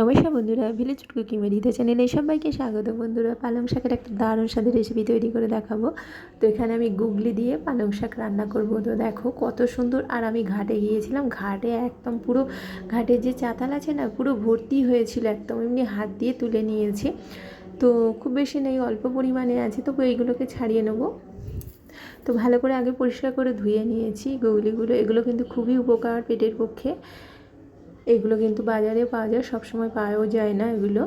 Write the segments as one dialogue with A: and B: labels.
A: নমস্কার বন্ধুরা village cookie মেরিতে চ্যানেলে সবাইকে স্বাগত। বন্ধুরা, পালং শাকের একটা দারুণ স্বাদের রেসিপি তৈরি করে দেখাবো। তো এখানে আমি গুগলি দিয়ে পালং শাক রান্না করব। তো দেখো কত সুন্দর, আর আমি ঘাটে গিয়েছিলাম, ঘাটে একদম পুরো ঘাটে যে চাতাল আছে না, পুরো ভর্তি হয়েছিল একদম, এমনি হাত দিয়ে তুলে নিয়েছি। তো খুব বেশি নেই, অল্প পরিমাণে আছে, তবু এইগুলোকে ছাড়িয়ে নেব। তো ভালো করে আগে পরিষ্কার করে ধুয়ে নিয়েছি, গুগলিগুলো, এগুলো কিন্তু খুবই উপকার পেটের পক্ষে। এগুলো কিন্তু বাজারে পাওয়া যায়, সবসময় পাওয়াও যায় না এগুলো।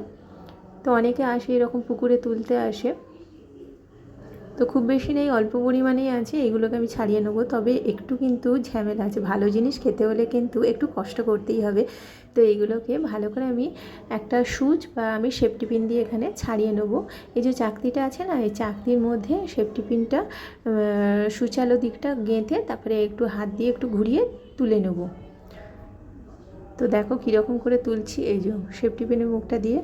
A: তো অনেকে আসে এরকম পুকুরে তুলতে আসে। তো খুব বেশি নেই, অল্প পরিমাণেই আছে, এগুলোকে আমি ছাড়িয়ে নেব। তবে একটু কিন্তু ঝামেলা আছে, ভালো জিনিস খেতে হলে কিন্তু একটু কষ্ট করতেই হবে। তো এইগুলোকে ভালো করে আমি একটা সুচ বা আমি সেফটি পিন দিয়ে এখানে ছাড়িয়ে নেব। এই যে চাকতিটা আছে না, এই চাকতির মধ্যে সেফটি পিনটা সুচালো দিকটা গেঁথে তারপরে একটু হাত দিয়ে একটু ঘুরিয়ে তুলে নেব। তো দেখো কীরকম করে তুলছি। এই যে সেফটি পেনের মুখটা দিয়ে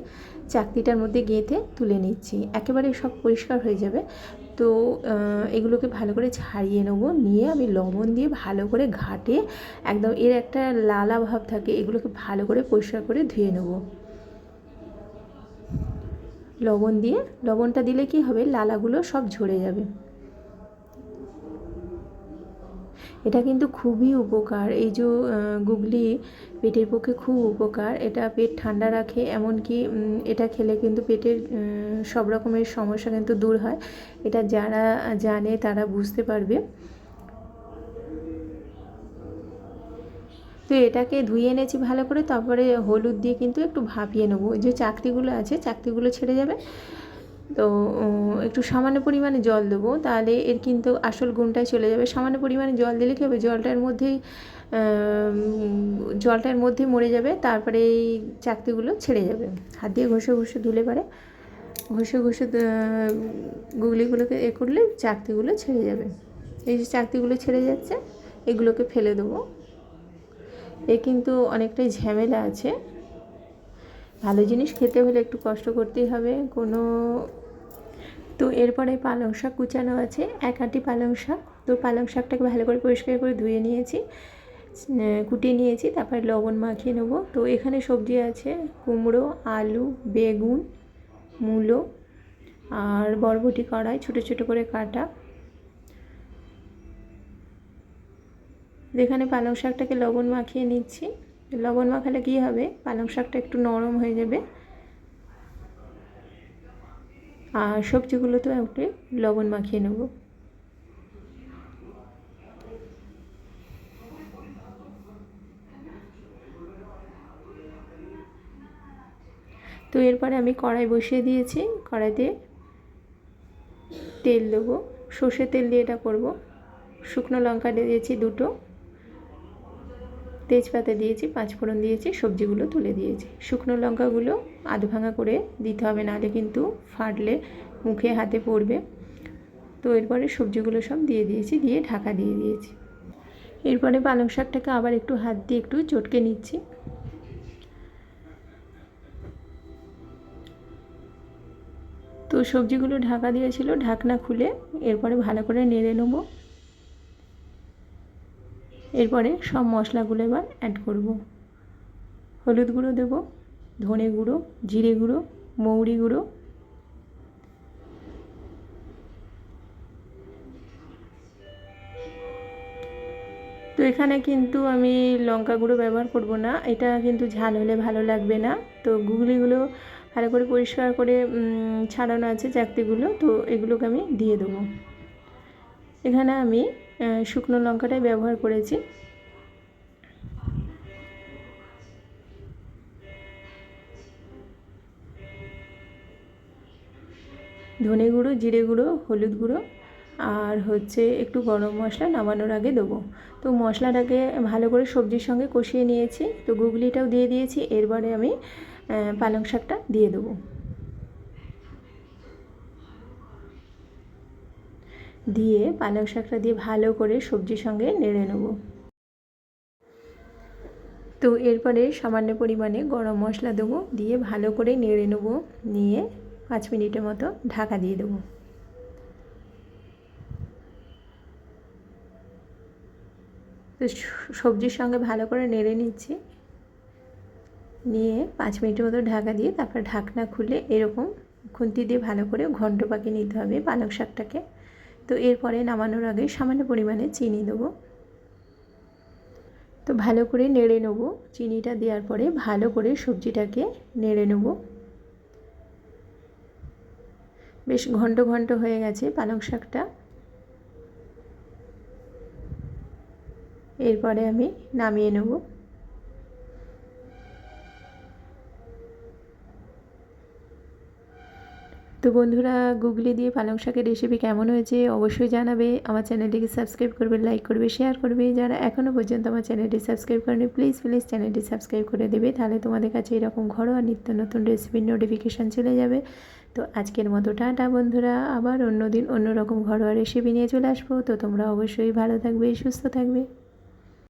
A: চাকতিটার মধ্যে গেঁথে তুলে নিচ্ছি। একেবারে সব পরিষ্কার হয়ে যাবে। তো এগুলোকে ভালো করে ছাড়িয়ে নেব। নিয়ে আমি লবণ দিয়ে ভালো করে ঘাটে একদম এর একটা লালা ভাব থাকে, এগুলোকে ভালো করে পরিষ্কার করে ধুয়ে নেব। লবণ দিয়ে, লবণটা দিলে কি হবে? লালাগুলো সব ঝরে যাবে। এটা কিন্তু খুবই উপকার। এই যে গুগলি পেটের পক্ষে খুব উপকার। এটা পেট ঠান্ডা রাখে, এমনকি এটা খেলে কিন্তু পেটের সব রকমের সমস্যা কিন্তু দূর হয়। এটা যারা জানে তারা বুঝতে পারবে। তো এটাকে ধুয়ে এনেছি ভালো করে, তারপরে হলুদ দিয়ে কিন্তু একটু ভাপিয়ে নেব। যে চাকতিগুলো আছে, চাকতিগুলো ছেড়ে যাবে। তো একটু সামান্য পরিমাণে জল দেবো, তাহলে এর কিন্তু আসল গুণটাই চলে যাবে। সামান্য পরিমাণে জল দিলে কী হবে? জলটার মধ্যেই জলটার মধ্যে মরে যাবে, তারপরে এই চাকতিগুলো ছেড়ে যাবে। হাত দিয়ে ঘষে ঘষে ধুলে পারে। ঘষে ঘষে গুগলিগুলোকে এ করলে চাকতিগুলো ছেড়ে যাবে। এই যে চাকতিগুলো ছেড়ে যাচ্ছে, এগুলোকে ফেলে দেবো। এ কিন্তু অনেকটাই ঝামেলা আছে। ভালো জিনিস খেতে হলে একটু কষ্ট করতেই হবে। কোনো তো এরপরে পালং শাক কুচানো আছে, এক আটি পালং শাক। তো পালং শাকটাকে ভালো করে পরিষ্কার করে ধুয়ে নিয়েছি কুটিয়ে নিয়েছি, তারপরে লবণ মাখিয়ে নেব। তো এখানে সবজি আছে, কুমড়ো, আলু, বেগুন, মূলো আর বরবটি কড়াই, ছোটো ছোটো করে কাটা। এখানে পালং শাকটাকে লবণ মাখিয়ে নিচ্ছি। লবণ মাখালে কী হবে? পালং শাকটা একটু নরম হয়ে যাবে। আর সবজিগুলো তো একটু লবণ মাখিয়ে নেব। তো এরপরে আমি কড়াই বসিয়ে দিয়েছি। কড়াইতে তেল দেবো। সর্ষে তেল দিয়ে এটা করব। শুকনো লঙ্কা দিয়েছি দুটো। তেজপাতা দিয়েছি, পাঁচফোড়ন দিয়েছি, সবজিগুলো তুলে দিয়েছি। শুকনো লঙ্কাগুলো আধ ভাঙা করে দিতে হবে, নাহলে কিন্তু ফাটলে মুখে হাতে পড়বে। তো এরপরে সবজিগুলো সব দিয়ে দিয়েছি, দিয়ে ঢাকা দিয়ে দিয়েছি। এরপরে পালং শাকটাকে আবার একটু হাত দিয়ে একটু চটকে নিচ্ছি। তো সবজিগুলো ঢাকা দিয়েছিল ঢাকনা খুলে এরপরে ভালো করে নেড়ে নেব। এরপরে সব মশলাগুলো এবার অ্যাড করব। হলুদ গুঁড়ো দেবো, ধনে গুঁড়ো, জিরে গুঁড়ো, মৌরি গুঁড়ো। তো এখানে কিন্তু আমি লঙ্কা গুঁড়ো ব্যবহার করব না, এটা কিন্তু ঝাল হলে ভালো লাগবে না। তো গুগলিগুলো ভালো করে পরিষ্কার করে ছাড়ানো আছে চাকতিগুলো, তো এগুলোকে আমি দিয়ে দেবো। এখানে আমি শুকনো লঙ্কাটাই ব্যবহার করেছি। ধনে গুঁড়ো, জিরে গুঁড়ো, হলুদ গুঁড়ো আর হচ্ছে একটু গরম মশলা নামানোর আগে দেবো। তো মশলাটাকে ভালো করে সবজির সঙ্গে কষিয়ে নিয়েছি। তো গুগলিটাও দিয়ে দিয়েছি। এরপরে আমি পালং শাকটা দিয়ে দেবো। দিয়ে পালং শাকটা দিয়ে ভালো করে সবজির সঙ্গে নেড়ে নেব। তো এরপরে সামান্য পরিমাণে গরম মশলা দেবো, দিয়ে ভালো করে নেড়ে নেব, নিয়ে পাঁচ মিনিটের মতো ঢাকা দিয়ে দেবো। তো সবজির সঙ্গে ভালো করে নেড়ে নিচ্ছি। নিয়ে পাঁচ মিনিটের মতো ঢাকা দিয়ে তারপর ঢাকনা খুলে এরকম খুন্তি দিয়ে ভালো করে ঘন্ট পাকে নিতে হবে পালং শাকটাকে। তো এরপরে নামানোর আগে সামান্য পরিমাণে চিনি দেবো। তো ভালো করে নেড়ে নেব। চিনিটা দেওয়ার পরে ভালো করে সবজিটাকে নেড়ে নেব। বেশ ঘন্ট ঘন্ট হয়ে গেছে পালং শাকটা। এরপরে আমি নামিয়ে নেব। তো বন্ধুরা গুগলি দিয়ে পালং শাকের রেসিপি কেমন হয়েছে অবশ্যই জানাবে। আমার চ্যানেলটিকে সাবস্ক্রাইব করবে লাইক করবে শেয়ার করবে। যারা এখনও পর্যন্ত আমার চ্যানেলটি সাবস্ক্রাইব করেনি প্লিজ প্লিজ চ্যানেলটি সাবস্ক্রাইব করে দেবে। তাহলে তোমাদের কাছে এরকম ঘরোয়া নিত্য নতুন রেসিপির নোটিফিকেশান চলে যাবে। তো আজকের মতো টাটা বন্ধুরা, আবার অন্য দিন অন্যরকম ঘরোয়া রেসিপি নিয়ে চলে আসব। তো তোমরা অবশ্যই ভালো থাকবে, সুস্থ থাকবে।